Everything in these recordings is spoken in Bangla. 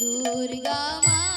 দুর্গা মামি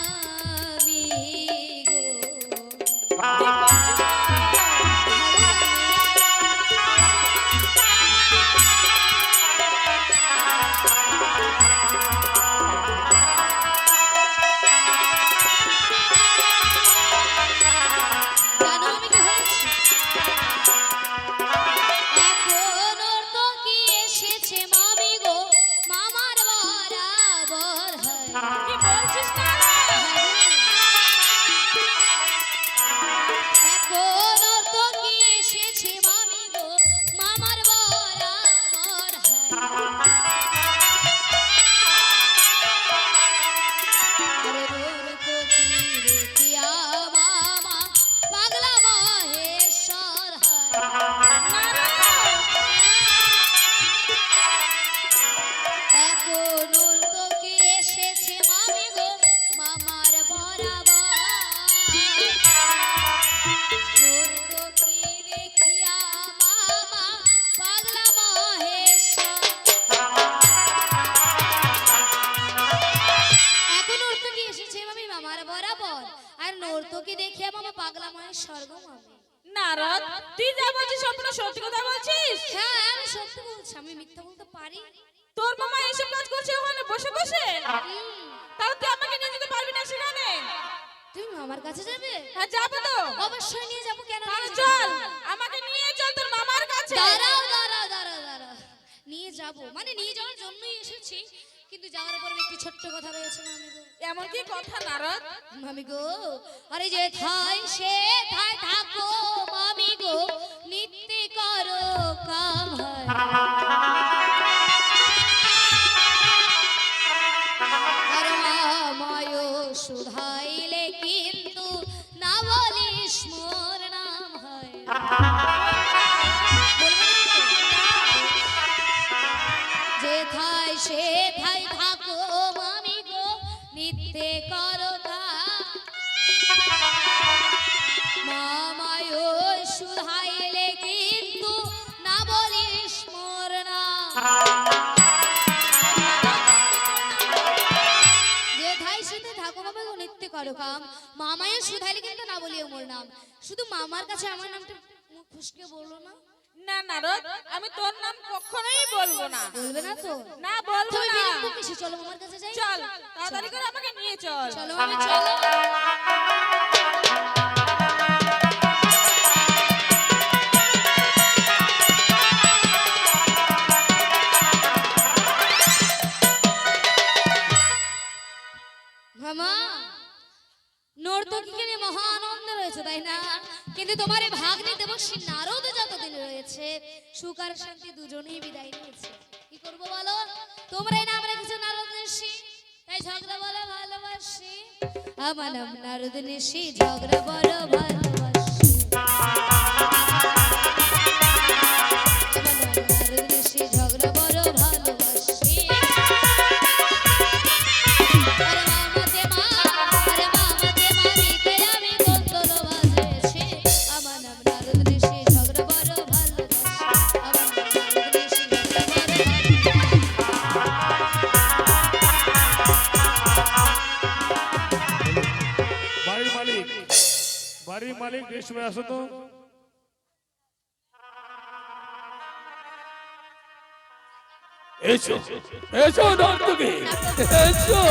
বরাবর আর নোর তো কি দেখিয়া মামা পাগলা মহেশ্বর গো মামি। নারদ তুই যা বলছিস সম্পূর্ণ সত্যি কথা বলছিস। হ্যাঁ আমি সত্যি বলছি আমি মিথ্যা বলতে পারি? তোর মামা এইসব কাজ করছে ওখানে বসে বসে? তাহলে তুই আমাকে নিয়ে যেতে পারবি না সেখানে? তুমি মামার কাছে যাবে? হ্যাঁ যাব তো। অবশ্যই নিয়ে যাব কেন তাহলে চল আমাকে নিয়ে চল তোর মামার কাছে। দাঁড়াও দাঁড়াও দাঁড়াও দাঁড়াও। নিয়ে যাব। মানে নিয়ে যাওয়ার জন্যই এসেছি। কিন্তু যাওয়ার পরে একটি ছোট্ট কথা রয়েছে মামি গো। এমন কি কথা নারদ? মামি গো আরে যে থাই সে থাই থাকো মামি গো নিত্য করো কাম মামায় সুধাইলে কিন্তু না বলিস মোর নাম হয়। যে ধাই সাথে থাকো বাবা নিত্য করো কাম। মামায় সুধাইলে কিন্তু না বলিও মোর নাম। শুধু মামার কাছে আমার নামটা মুখ ফুসকে বলল না। না নারদ আমি তোর নাম কখনোই বলব না। বলবে না তো? না বলব না। বিলম্ব কিসে চলো মামার কাছে যাই। চল তাড়াতাড়ি করে আমাকে নিয়ে চল। চলো আমি চলো। দেবশ্রী নারদ যতদিন রয়েছে, সুখ আর শান্তি দুজনেই বিদায় নিয়েছে। কি করব বলো? তোমরা এই নাম রেখেছো নারদ ঋষি? তাই ঝগড়া বলো, ভালোবাসি। আমার নাম নারদ ঋষি, ঝগড়া বলো, ভালোবাসি। এসো এসো নর্তকী এসো।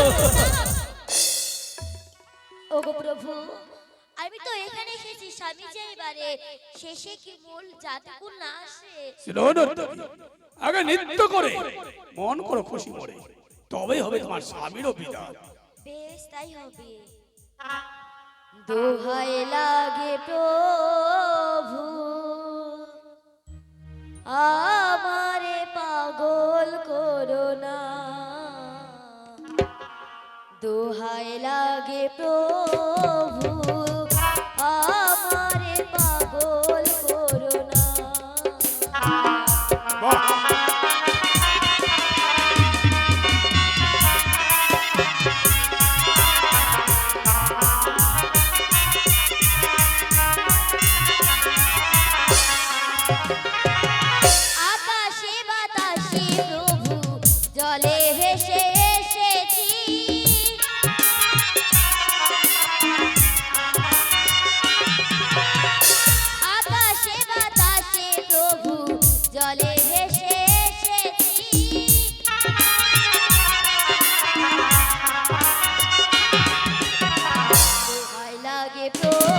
ওগো প্রভু আমি তো এখানে এসেছি স্বামী যে এবারে শেষে কি মূল জাতকুল না আসে? শোনো নর্তকী আগে নৃত্য করে মন করো খুশি মরে তবেই হবে তোমার স্বামীরও বিদায় বেশ তাই হবে। দোহাই লাগে প্রভু আমারে পাগল করো না। দোহাই লাগে প্রভু। লাগে প্রভু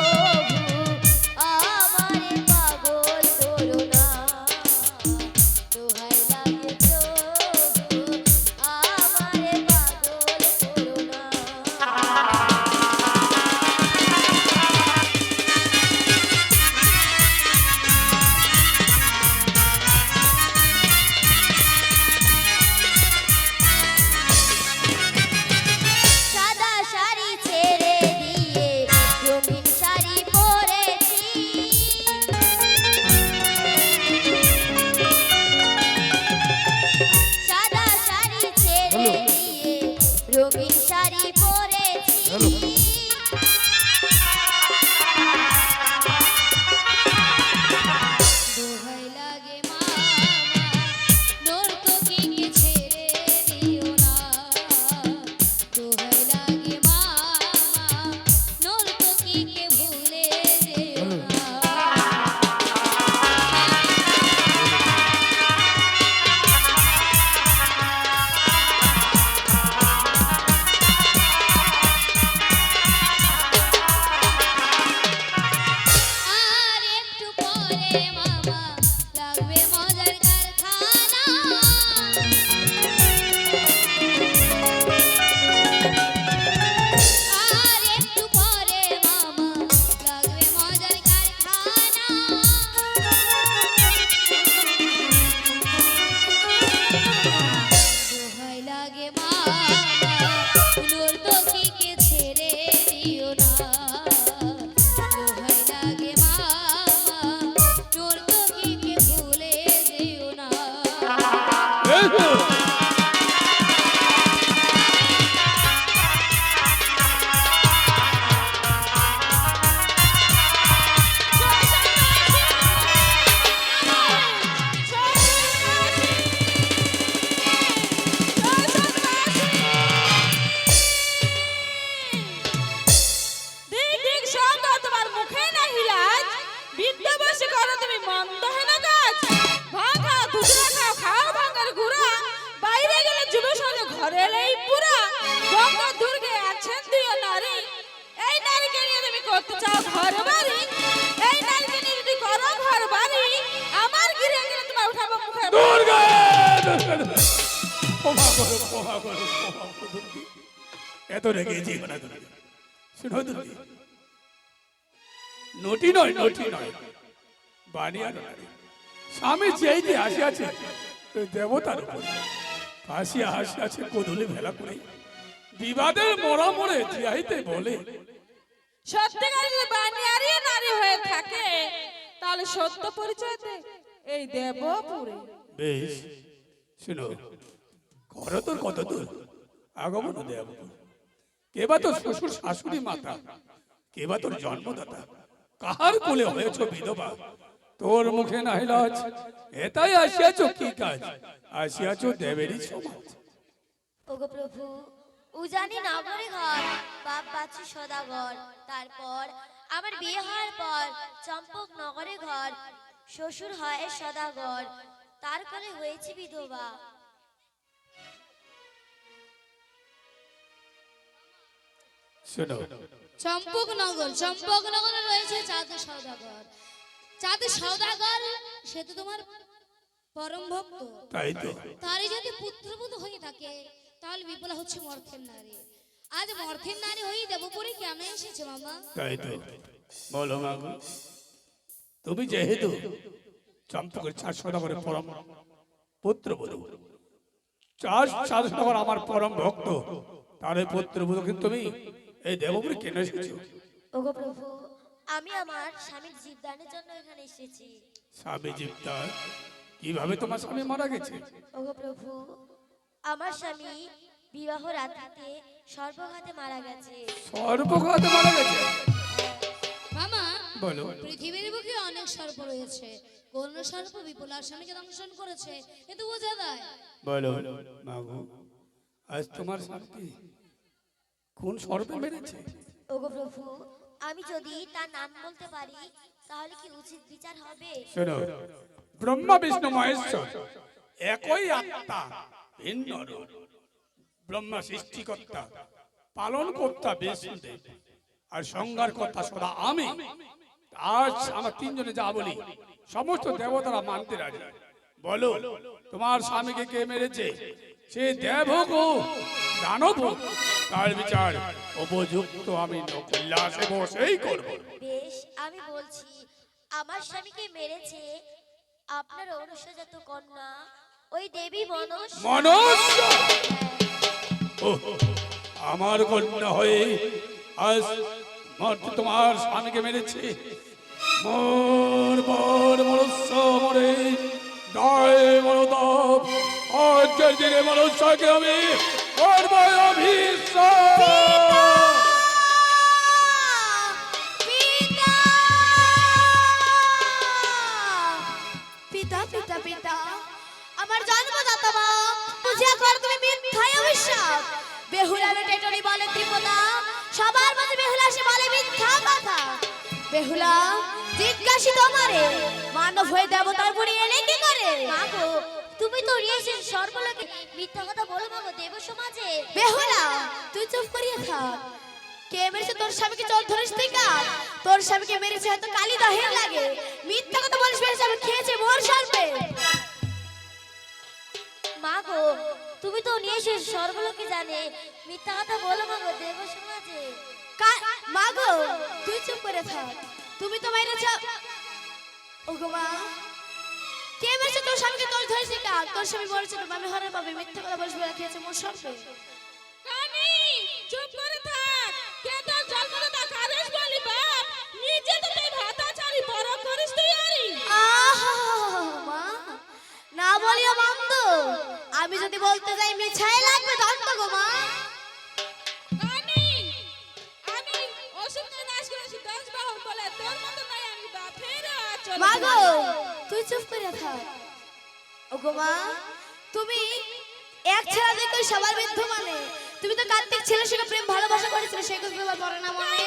রঙিন শাড়ি ক্ষমা করো। এত রেগে যেও না দুর্গি শুনো দুর্গি নটি নয় নটি নয় বানিয়া নয় স্বামী যেই যে আসিয়াছে দেবতার উপর হাসিয়া হাসিয়াছে কদলে ভেলা করে বিবাদের মরা মরে জিয়াইতে বলে সত্যিকার যদি বানিয়ারি নারী হয়ে থাকে তাহলে সত্য পরিচয় এই দেবপুরে বেশ শুনো করো তোর কত দূর? আগমন দেব কেবা তোর শ্বশুর শাশুড়ি মাতা? কেবা তোর জন্মদাতা? কাহার কোলে হয়েছ বিধবা? তোর মুখে নাহিলাজ এটাই আসিয়াছ কি কাজ? আসিয়াছ দেবেরই সমাজ। ওগো প্রভু, উজানি নগরে ঘর, বাপ বাছু সদাগর। তারপর আমার বিয়ে হওয়ার পর চম্পক নগরে ঘর, শ্বশুর হয় সদাগর। তার করে হয়েছে বিধবা। শুনো। চম্পকনগর চম্পকনগরে রয়েছে চাঁদ সৌদাগর। চাঁদ সৌদাগর সে তো তোমার পরম ভক্ত। তাই তো। তারই যদি পুত্রবোধ হয়ে থাকে তাহলে বিপুলা হচ্ছে মর্থের নারী। আজ মর্থের নারী হয়ে দেবপুরে কেন এসেছে মামা? তাই তো। বলো মাগো তুমি যেহেতু চম্পকের চার সদাগরে পরম পুত্র বধূ চার চার সদাগর আমার পরম ভক্ত তার এই পুত্র বধূ কিন্তু তুমি এই দেবপুরে কেন এসেছ? ওগো প্রভু আমি আমার স্বামীর জীবদানের জন্য এখানে এসেছি। স্বামী জীবদার কীভাবে তোমার স্বামী মারা গেছে? ওগো প্রভু আমার স্বামী বিবাহ রাত্রিতে সর্বঘাতে মারা গেছে। সর্বঘাতে মারা গেছে? মামা বলো। পৃথিবীর বুকে অনেক সর্প রয়েছে। কোন সর্প বিপুলার স্বামীকে দংশন করেছে। এ তো বোঝা যায়। বলো। মাগো আজ তোমার স্বামী কোন সর্বে মেরেছে? ওগো প্রভু আমি যদি তার নাম বলতে পারি তাহলে কি উচিত বিচার হবে? শোনো ব্রহ্মা বিষ্ণু মহেশ্বর একই আত্মা ভিন্ন রূপ। ব্রহ্মা সৃষ্টিকর্তা পালন কর্তা বিষ্ণুদেব আর সংজ্ঞার কথা সদা আমি। আজ আমার তিনজনে যা বলি সমস্ত দেবতারা মানতে রাজি। বলো তোমার স্বামীকে কে মেরেছে? সে দেব হোক ও দানব তার বিচার উপযুক্ত আমি নকুল্লাসে বসেই করব। বেশ আমি বলছি আমার স্বামীকে মেরেছে আপনার অনুসজাত কন্যা ওই দেবী মনস। ও, আমার কন্যা হয়ে আজ মর- তোমার স্বামীকে মেরেছে। মোর বর মনুষ্য মরে গায়ে মনোদব আজকের দিনে মনুষ্যকে আমি করব পিতা! পিতা পিতা আমার জন্মদাতা মা, পূজা কর তুমি মিথ্যায় অভিশাপ। বেহুলার টেটরি বলে ত্রিপদা, সবার মাঝে বেহুলা সে বলে মিথ্যা কথা। বেহুলা জিজ্ঞাসি তোমারে মানব হয়ে দেবতার বুড়ি এনে কি করে? মাগো তুমি তো রিয়েছেন সর্বলোকে মিথ্যা কথা বলো মাগো দেব সমাজে। বেহুলা তুই চুপ করিয়ে থাক। কে মেরেছে তোর স্বামীকে চোর ধরিস কার? তোর স্বামীকে মেরেছে হয়তো কালি দহের লাগে। মিথ্যা কথা বলিস মেরেছে আমি খেয়েছে মোর সর্বে মাগো তুমি তো নিয়েছেন সর্বলোকে জানে মিথ্যা কথা বলো মাগো দেব সমাজে। মাগো তুই চুপ করে থাক। তুমি তো মেরেছ ওগো মা কে মেরেছে? তোর স্বামীকে তোর ধরেছে কার তোর স্বামী বলেছে তো আমি হরে পাবে মিথ্যা কথা বলিস বলে খেয়েছে মোর সর্বে কানি চুপ করে থাক। কে তোর জন্মদাতা? কারেস বলি বাপ। নিজে তো তুই ভাতাচারি বড় করিস তুই আরি। আহা, মা না বলিও মন্দ আমি যদি বলতে যাই মিছাই লাগবে দন্ত গো মা। মা গো তুই চুপ করে থাক। ওগো মা তুমি এক ছেলে দেখে সবার বিদ্ধ মানে। তুমি তো কার্তিক ছেলের সঙ্গে প্রেম ভালোবাসা করেছিলে সেই কথা তোমার পড়ে না মনে?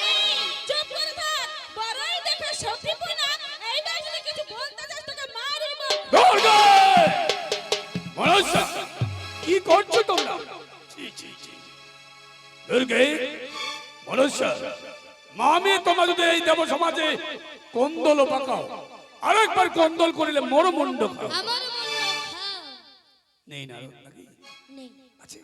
চুপ করে থাক। বড়ই দেখে সত্যি পুনা এই বয়সে কিছু বলতে যাস তোকে মারিব। দুর্গে! কি করছ তোমরা? ছি, ছি, ছি। দুর্গে মনুষ্য মামি তোমার যদি এই দেব সমাজে কন্দল পাকাও আরেকবার কন্দল করিলে মোর মুন্ড খাও। মনে নেই না আছে।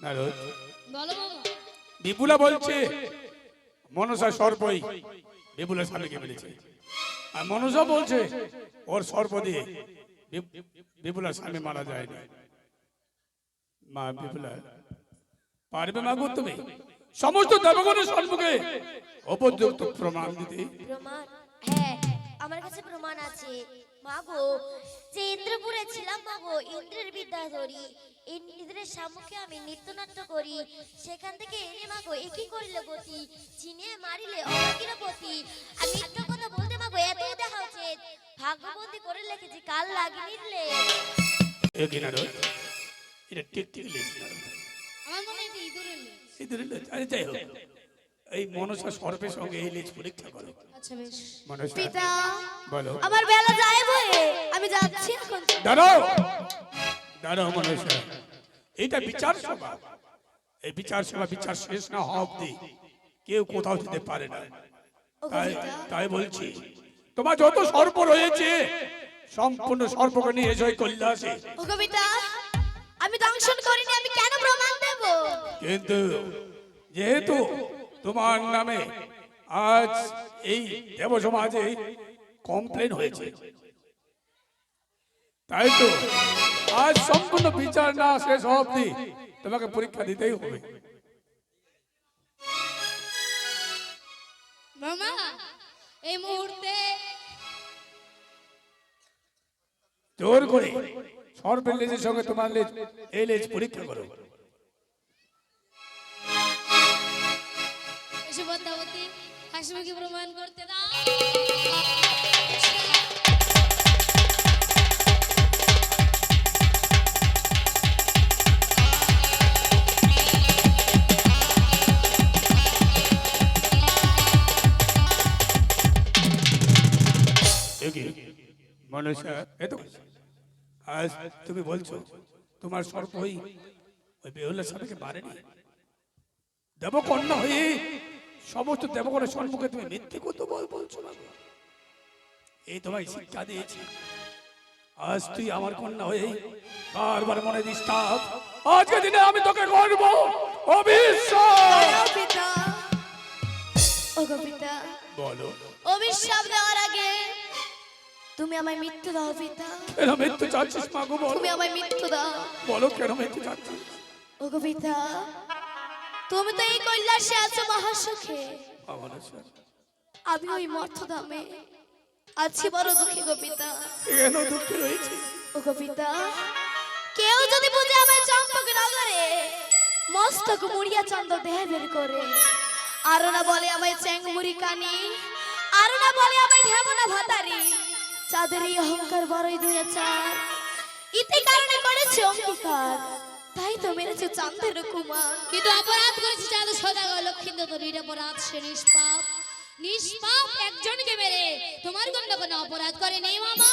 নারদ বিপুলা বলছে মনসা সর্পই। বিপুলের স্বামীকে মেরেছে আর মনসা বলছে ওর সর্প দিয়ে বি- বিপুলার স্বামী মারা যায় না। মা বিপুলা পারবে মাগো তুমি? সমস্ত দেবগণের সম্মুখে উপযুক্ত প্রমাণ দিতে। প্রমাণ? হ্যাঁ আমার কাছে প্রমাণ আছে। মাগো যে ইন্দ্রপুরে ছিলাম মাগো ইন্দ্রের বিদ্যা ধরি। ইন্দ্রের সম্মুখে আমি নৃত্যনাট্য করি। সেখান থেকে এনে মাগো একই করিলে গতি চিনিয়ে মারিলে অবাকির পতি। আর মিথ্যা কথা বলতে মাগো এতই দেখা উচিত ভাগ্যবন্দি করে লিখেছি কাল লাগি নিলে এটা ঠিক ঠিক লিখছি আমার মনে হয় এটা ইঁদুরের যাই হোক এই মনসা সর্পের সঙ্গে এই লেজ পরীক্ষা করো। আচ্ছা বেশ। পিতা বলো। আমার বেলা যায় বয়ে আমি যাচ্ছি এখন। দাঁড়াও। দাঁড়াও মনুষ্য এটা বিচার সভা। এই বিচার সভা বিচার শেষ না হওয়া অব্দি কেউ কোথাও যেতে পারে না। তাই তাই বলছি তোমার যত সর্প রয়েছে সম্পূর্ণ সর্পকে নিয়ে এসে ওই কৈলাসে। ও কবিতা আমি দংশন করিনি আমি কেন প্রমাণ দেব? কিন্তু যেহেতু তোমার নামে আজ এই দেব সমাজে কমপ্লেন হয়েছে তাই তো আজ সম্পূর্ণ বিচার না শেষ অবধি তোমাকে পরীক্ষা দিতেই হবে। মামা এই মুহূর্তে জোর করে সর্পের লেজের সঙ্গে তোমার লেজ এই লেজ পরীক্ষা করো হাসিমুখী প্রমাণ করতে দাও মনুষ্য এত আজ তুমি বলছো তোমার সর্পই ওই বেহুল্লা স্বামীকে মারেনি? দেবকন্যা হয়ে সমস্ত দেবগণের সম্মুখে তুমি মিথ্যে কত বল বলছো না এই তোমায় শিক্ষা দিয়েছি। আজ তুই আমার কন্যা হয়ে বারবার মনে ডিস্টার্ব আজকে দিনে আমি তোকে করব অবিশ্বাস। পিতা বলো। অভিশাপ দেওয়ার আগে তুমি আমায় মৃত্যু দাও পিতা। কেন মৃত্যু চাচ্ছিস মা গো বল। তুমি আমায় মৃত্যু দাও। বলো কেন মৃত্যু চাচ্ছিস? ওগো পিতা তুমি তো এই কৈলাসে আছো মহাসুখে। আমি ওই মর্থধামে আছি বড় দুঃখী গো পিতা। কেন দুঃখে রয়েছে? ওগো পিতা কেউ যদি বুঝে আমায় চম্পক নগরে মস্তক মুড়িয়া চন্দ্র দেহে বের করে। আর না বলে আমায় চ্যাংমুড়ি কানি আর না বলে আমায় ঢেমনা ভাতারি। চাঁদের এই অহংকার বড়ই দুয়া চার ইতি কারণে করেছে অঙ্গীকার। তাই তো মেরেছে চাঁদের কুমার। কিন্তু অপরাধ করেছে চাঁদ সদাগর। লক্ষিন্দর তো নিরপরাধ সে নিষ্পাপ। নিষ্পাপ একজনকে মেরে তোমার গণ্য কোনো অপরাধ করে নেই মামা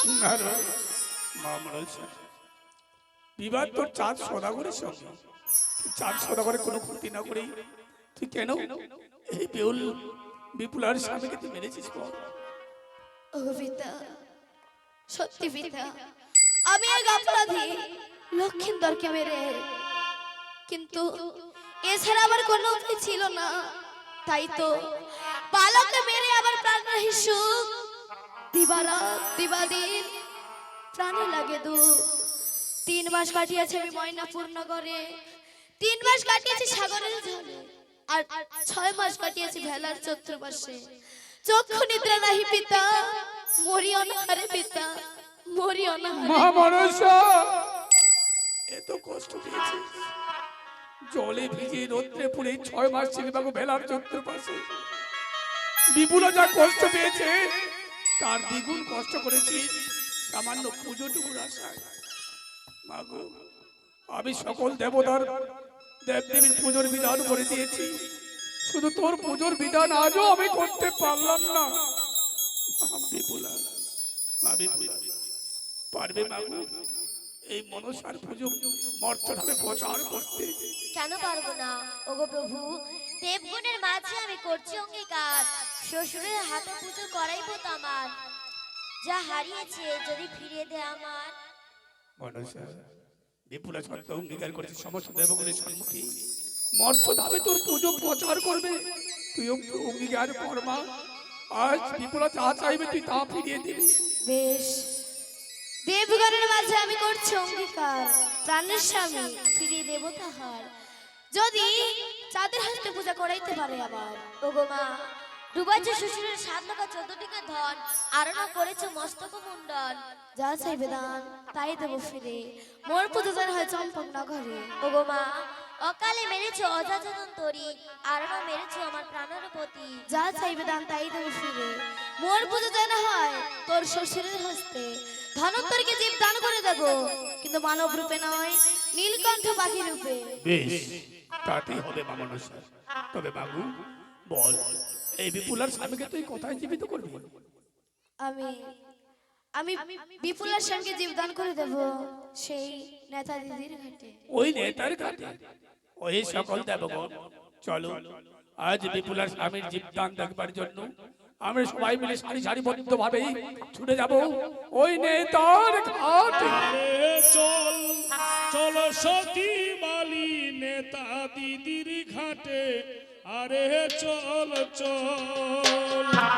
বিবাদ তোর চাঁদ সদাগরের সঙ্গে। তুই চাঁদ করে কোনো ক্ষতি না করেই তুই কেন এই বেউল বিপুলার স্বামীকে তুই মেরেছিস পিতা সত্যি পিতা। আমি এক অপরাধী। লক্ষিন্দরকে মেরে। কিন্তু এছাড়া আমার কোনো উপায় ছিল না। তাই তো বালককে মেরে আমার প্রাণ রাহি সুখ। দিবারা দিবাদিন প্রাণে লাগে দুঃখ। তিন মাস কাটিয়েছে আমি ময়নাপুর নগরে। তিন মাস কাটিয়েছি সাগরের জলে আর ছয় মাস কাটিয়েছি ভেলার চতুর্মাসে চক্ষু নিদ্রা নাহি পিতা। পিতা মা মনসা এত কষ্ট জলে ভিজে রোদ্রে পুড়ে ছয় মাস ছিল বাবু বেলার চত্বর পাশে বিপুলা যা কষ্ট পেয়েছে তার দ্বিগুণ কষ্ট করেছিস সামান্য পুজোটুকুর আশায়। মাগো আমি সকল দেবতার দেবদেবীর পুজোর বিধান করে দিয়েছি। শুধু তোর পুজোর বিধান আজও আমি করতে পারলাম না। মা মা পারবে মাগো এই মনসার পুজো মর্তভাবে প্রচার করতে। কেন পারব না? ওগো প্রভু দেবগুণের মাঝে আমি করছি অঙ্গীকার। শ্বশুরের হাতে পুজো করাইবো তো আমার। যা হারিয়েছে যদি ফিরিয়ে দে আমার। মনসা বিপুলা সত্য অঙ্গীকার করেছে সমস্ত দেবগুণের সম্মুখে। মর্তভাবে তোর পুজো প্রচার করবে। তুই অঙ্গীকার কর্মা আজ বিপুলা যা চাইবে তুই তা ফিরিয়ে দিবি। বেশ। দেবগণের মাঝে আমি করছি অঙ্গীকার। প্রাণের স্বামী, ফিরিয়ে দেব তাহার। যদি চাঁদের হাতে পূজা করাইতে পারে আবার ওগো মা ডুবাইছে শ্বশুরের সাত টাকা চোদ্দ টাকা ধন আর না করেছে মস্তক মুন্ডন। যা চাইবে দান তাই দেব ফিরে। মোর পুজো যেন হয় চম্পক নগরে। ওগো মা, অকালে মেরেছে অজাচন তরি আর না মেরেছে আমার প্রাণের প্রতি। যা চাইবে দান তাই দেব ফিরে। মোর পুজো যেন হয় তোর শ্বশুরের হস্তে। ধনন্তরকে জীব দান করে দেব, কিন্তু মানব রূপে নয়, নীলকণ্ঠ পাখি রূপে। বেশ, তাতেই হবে মামনসা তবে বাবু, বল। এই বিপুলার স্বামীকে তুই কোথায় জীবিত করবি? আমি আমি বিপুলার সঙ্গে জীবদান করে দেব সেই নেতা দিদির ঘাটে। ওই নেতার কাছে ওই সকল দেবগণ চলো আজ বিপুলার স্বামীর জীবদান দেখবার জন্য আমরা সবাই মিলে সারি সারিবদ্ধ ভাবে ছুটে যাব ওই নেতার ঘাটে। আরে চল চল সতী বালি নেতা দিদির ঘাটে। আরে চল চল।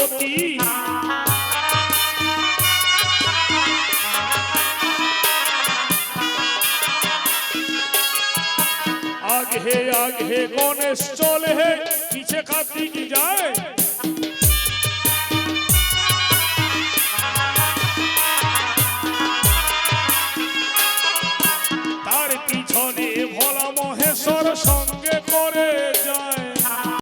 সতী আগে আগে গণেশ চলে হে, পিছে কাতি কি যায়। তার পিছনে ভোলা মহেশ্বর সঙ্গ